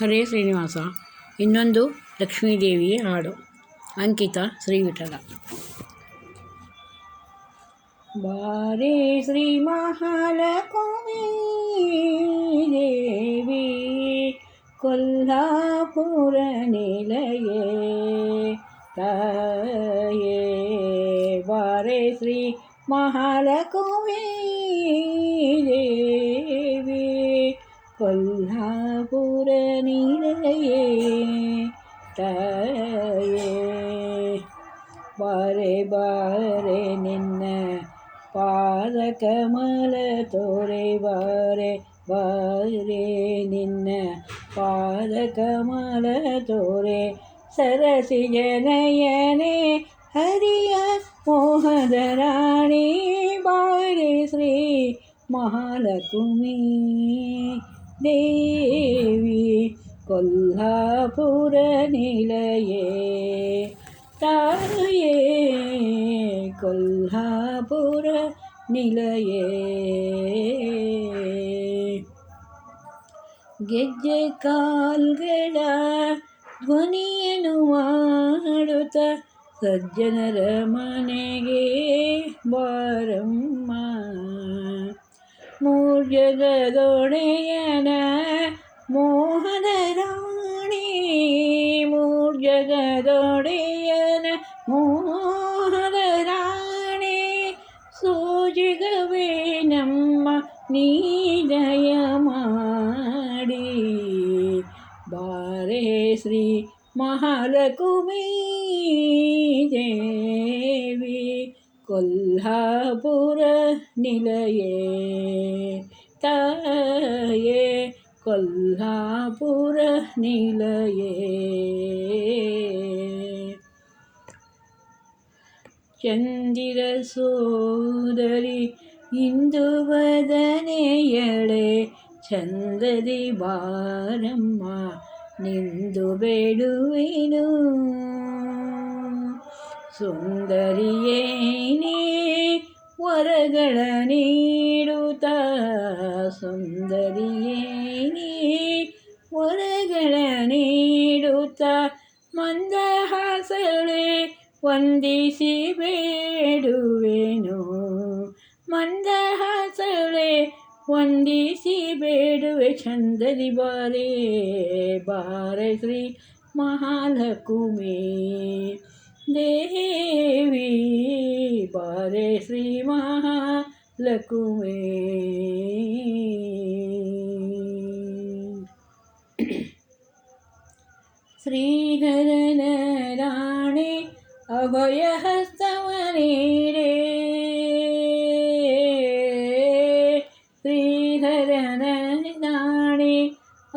ಹರೇ ಶ್ರೀನಿವಾಸ ಇನ್ನೊಂದು ಲಕ್ಷ್ಮೀದೇವಿಯ ಹಾಡು ಅಂಕಿತ ಶ್ರೀವಿಠಲ ಬಾರೇ ಶ್ರೀ ಮಹಾಲಕ್ಷ್ಮೀ ದೇವಿ ಕೊಲ್ಲಾಪುರ ನಿಲಯೇ ತಾಯೇ ಬಾರೇ ಶ್ರೀ ಮಹಾಲಕ್ಷ್ಮೀ ದೇವಿ ಕೊಲ್ಲ புற நிலையே தாயே பாரே பாரே நின்ன பாத கமல தோரை பாரே பாரே நின்ன பாத கமல தோரே சரசி ஜனயனே ஹரிய மோகதராணி பாரே ஸ்ரீ மகாலகுமி தேவி கொல்லாபுர நிலையே தாயே கொல்லாபுர நிலையே ಗೆಜ್ಜೆ ಕಾಲ್ಗಳ ಧ್ವನಿಯನ್ನು ಮಾಡುತ್ತ ಸಜ್ಜನರ ಮನೆಗೆ ಬಾರಮ್ಮ മൂർജഗതോടയന മോഹനരാണി മൂർജഗതോടയന മോഹനരാണി സൂചികവേ നമ്മ നീജയമാടി ബാരേ ശ്രീ മഹാലകുമീ ജയ கொல்லாபுர நிலையே தாயே கொல்லாபுர நிலையே சந்திர சோதரி ಇಂದುವದನೆಯಳೆ சந்ததி ಬಾರಮ್ಮ நிந்து ಬೇಡುವೆನು ಸುಂದರಿಯೇನೇ ವರಗಳ ನೀಡುತ್ತ ಸುಂದರಿಯೇನೇ ವರಗಳ ನೀಡುತ್ತ ಮಂದಹಾಸಳೆ ವಂದಿಸಿ ಬೇಡುವೆನು ಮಂದಹಾಸಳೆ ವಂದಿಸಿ ಬೇಡುವೆ ಚಂದರಿ ಬಾರೆ ಬಾರೆ ಶ್ರೀ ಮಹಾಲಕುಮೇ ദേവി പാരേ ശ്രീ മഹാലക്ഷ്മേ ശ്രീധരനാണേ അഭയഹസ്തമനീരേ ശ്രീധരനാണേ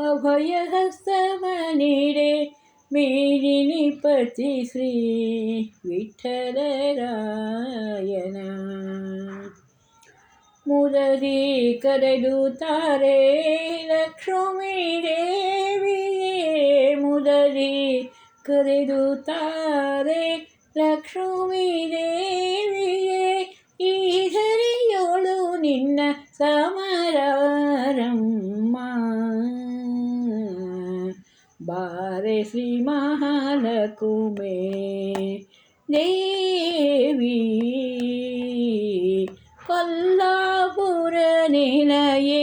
അഭയഹസ്തമനീരേ ಮೇಳಿನಿ ಪತಿ ಶ್ರೀ ವಿಠಲರಾಯನ ಮುರದಿ ಕರೆದುತ್ತಾರೆ ಲಕ್ಷ್ಮೀ ದೇವಿ ಮುರದಿ ಕರೆದುತ್ತಾರೆ ಲಕ್ಷ್ಮೀ ದೇವಿ బారే శ్రీ మహాలకుమే దేవి కొల్లాపుర నిలయే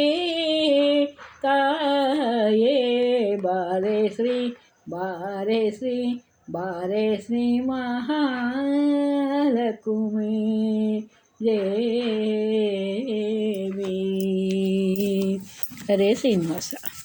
కాయే బారే శ్రీ బారే శ్రీ బారే శ్రీ మహాలకుమే దేవి హరే శ్రీనివాస